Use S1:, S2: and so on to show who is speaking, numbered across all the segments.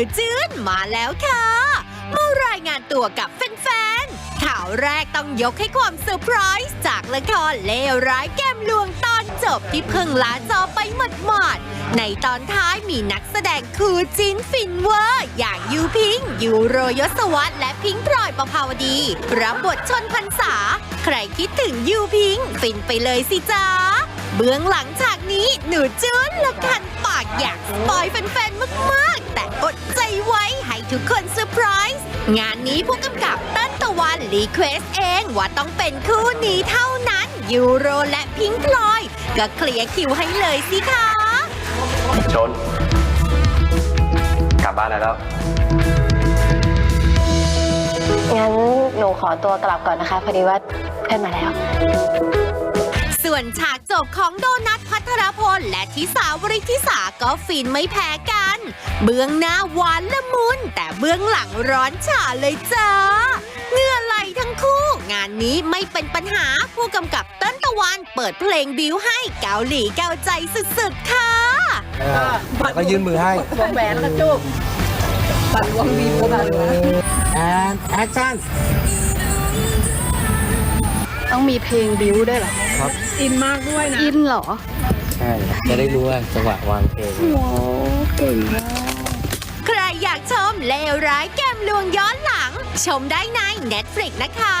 S1: อจื้นมาแล้วค่ะมารายงานตัวกับแฟนๆ ข่าวแรกต้องยกให้ความเซอร์ไพรส์จากละครเลวร้ายแก้มลวงตอนจบที่เพิ่งลาจอไปหมาดๆ ในตอนท้ายมีนักแสดงคู่จิ้นฟินเวอร์ อย่างยูพิง ยูโรยศวรรษและพิงพลอยประภาวดีรับบทชนพรรษา ใครคิดถึงยูพิง ฟินไปเลยสิจ้าเบื้องหลังฉากนี้หนูจื้นละคันปากอยาก แฟนๆ มากๆ แต่อดใจไว้ให้ทุกคนเซอร์ไพรส์งานนี้ผู้กำกับเต้นตะวันรีเควสเองว่าต้องเป็นคู่นี้เท่านั้น ยูโรและพิงค์พลอย ก็เคลียร์คิวให้เลยสิคะ
S2: ชน กลับบ้านได้แล้ว
S3: งั้นหนูขอตัวกลับก่อนนะคะ พอดีว่าเพื่อนมาแล้ว
S1: ส่ วนฉากจบของโดนัทพัทรพล และทิสาวริทิสาก็ฟินไม่แพ้กัน เบื้องหน้าหวานละมุน แต่เบื้องหลังร้อนฉาเลยจ้าเหงื่อไหลทั้งคู่ งานนี้ไม่เป็นปัญหาผู้กำกับเต้นตะวันเปิดเพลงบิวให้เกาหลีเกาใจสุดๆ ค่ะ
S4: แล้วก็ยื่นมือให้
S5: วงแหวนแล้วก็จุบปั่นวงบีบปั่นวง
S4: and action
S3: ต้องมีเพลงบิวด้วยเหรอ
S5: อินมากด้วยนะ
S3: อินเหรอ
S4: ใช่ จะได้รู้ว่าจังหวะวางเพลง
S1: ใครอยากชมเลวร้ายแก้มลวงย้อนหลัง ชมได้ใน Netflix นะคะ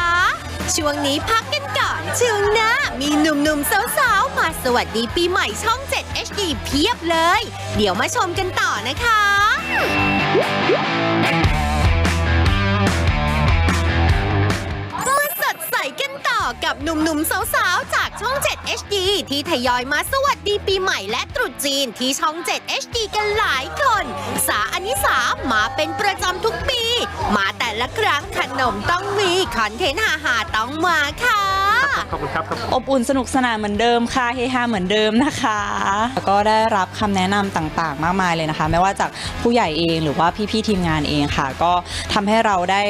S1: ช่วงนี้พักกันก่อนช่วงหน้ามีหนุ่มๆสาวๆ มาสวัสดีปีใหม่ช่อง 7 HD เพียบเลย เดี๋ยวมาชมกันต่อนะคะ อกับหนุ่มๆสาวๆ จากช่อง 7 HD ที่ทยอยมาสวัสดีปีใหม่และตรุษจีนที่ช่อง 7 HD กันหลายคน สาอนิสามาเป็นประจำทุกปี มาแต่ละครั้งขนมต้องมีคอนเทนต์ฮาๆต้องมาค่ะ
S6: อบอุ่นสนุกสนานเหมือนเดิมค่ะเฮฮาเหมือนเดิมนะคะแล้วก็ได้รับคำแนะนำต่างๆ มากมายเลยนะคะ ไม่ว่าจากผู้ใหญ่เองหรือว่าพี่ๆทีมงานเองค่ะ ก็ทำให้เราได้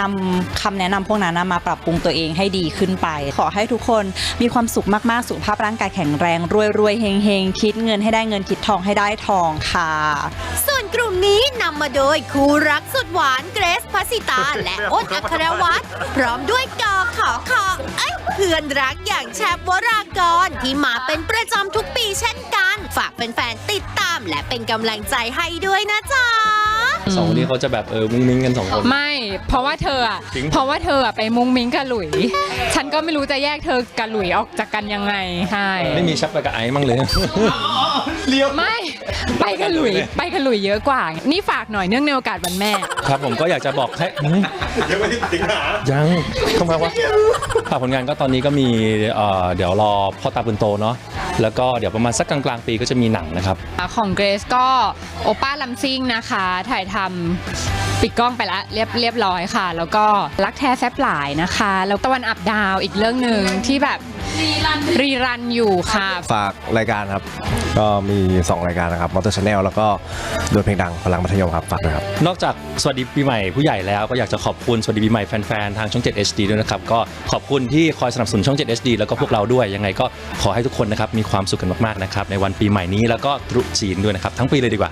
S6: นำคำแนะนำพวกนั้นมาปรับปรุงตัวเองให้ดีขึ้นไป ขอให้ทุกคนมีความสุขมากๆ สุขภาพร่างกายแข็งแรง รวยๆเฮงๆ คิดเงินให้ได้เงินคิดทองให้ได้ทองค่ะ
S1: ส่วนกลุ่ม นี้นำมาโดยคู่รักสุดหวานเกรซพัสสิตา และอ้นอัครวัตรพร้อมด้วยกอขอคอเอ้ยเพื่อนรักอย่างแชปวรากรที่มาเป็นประจำทุกปีเช่นกัน ฝากแฟนๆติดตามและเป็นกำลังใจให้ด้วยนะจ๊ะ
S7: สองคนนี้เขาจะแบบเออมุ้งมิ้งกันสองคน
S8: ไม่ เพราะว่าเธออะ
S7: จริง
S8: เพราะว่าเธออะไปมุ้งมิ้งกับหลุย ฉันก็ไม่รู้จะแยกเธอกับหลุยออกจากกันยังไงใช่
S7: ไม่มีชับไปกับไอ้มั่งเลย
S8: ไม่ ไปกับหลุย ไปกับหลุยเยอะกว่า นี่ฝากหน่อยเนื่องในโอกาสวันแม่
S7: ครับผมก็อยากจะบอกให้ยังไม่ถึงหายังเข้ามาวะฝากผลงานก็ตอนนี้ก็มีเอ่อเดี๋ยวรอพ่อตาบุญโตเนาะ แล้วก็เดี๋ยวประมาณสักกลางๆปีก็จะมีหนังนะครับ
S8: ของเกรซก็โอป้าลัมซิงนะคะ ถ่ายทำปิดกล้องไปละเรียบเรียบร้อยค่ะ แล้วก็รักแท้แซบหลายนะคะ แล้วตะวันอับดาวอีกเรื่องหนึ่งที่แบบรีรันอยู่ค่ะ
S9: ฝากรายการครับ ก็มี 2 รายการนะครับมอเตอร์ชาแนลแล้วก็ดวลเพลงดังพลังมัธยมครับ ฝากด้วยครับ
S7: นอกจากสวัสดีปีใหม่ผู้ใหญ่แล้วก็อยากจะขอบคุณสวัสดีปีใหม่แฟนๆ ทางช่อง 7 HD ด้วยนะครับ ก็ขอบคุณที่คอยสนับสนุนช่อง 7 HD แล้วก็พวกเราด้วยยังไงก็ขอให้ทุกคนนะครับมีความสุขกันมากๆนะครับในวันปีใหม่นี้แล้วก็ตรุษจีนด้วยนะครับทั้งปีเลยดีกว่า